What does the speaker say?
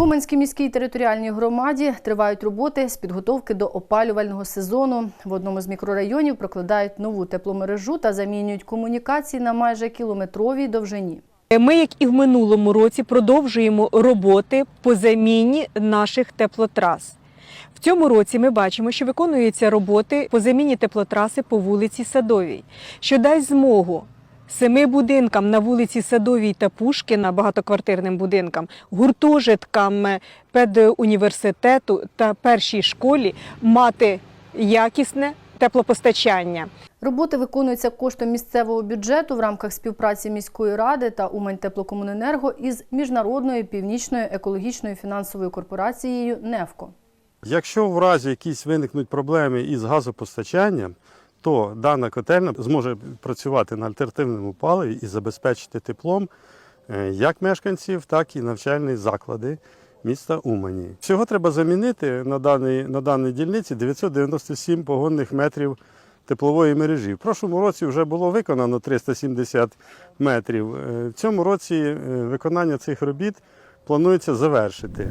В Уманській міській територіальній громаді тривають роботи з підготовки до опалювального сезону. В одному з мікрорайонів прокладають нову тепломережу та замінюють комунікації на майже кілометровій довжині. Ми, як і в минулому році, продовжуємо роботи по заміні наших теплотрас. В цьому році ми бачимо, що виконуються роботи по заміні теплотраси по вулиці Садовій, що дасть змогу семи будинкам на вулиці Садовій та Пушкіна, багатоквартирним будинкам, гуртожиткам педуніверситету та першій школі мати якісне теплопостачання. Роботи виконуються коштом місцевого бюджету в рамках співпраці міської ради та Умань-Теплокомуненерго із міжнародною північною екологічною фінансовою корпорацією НЕФКО. Якщо в разі якісь виникнуть проблеми із газопостачанням, то дана котельня зможе працювати на альтернативному паливі і забезпечити теплом е, як мешканців, так і навчальні заклади міста Умані. Всього треба замінити на даній, на даній дільниці 997 погонних метрів теплової мережі. В прошлому році вже було виконано 370 метрів. Е, В цьому році е, виконання цих робіт планується завершити.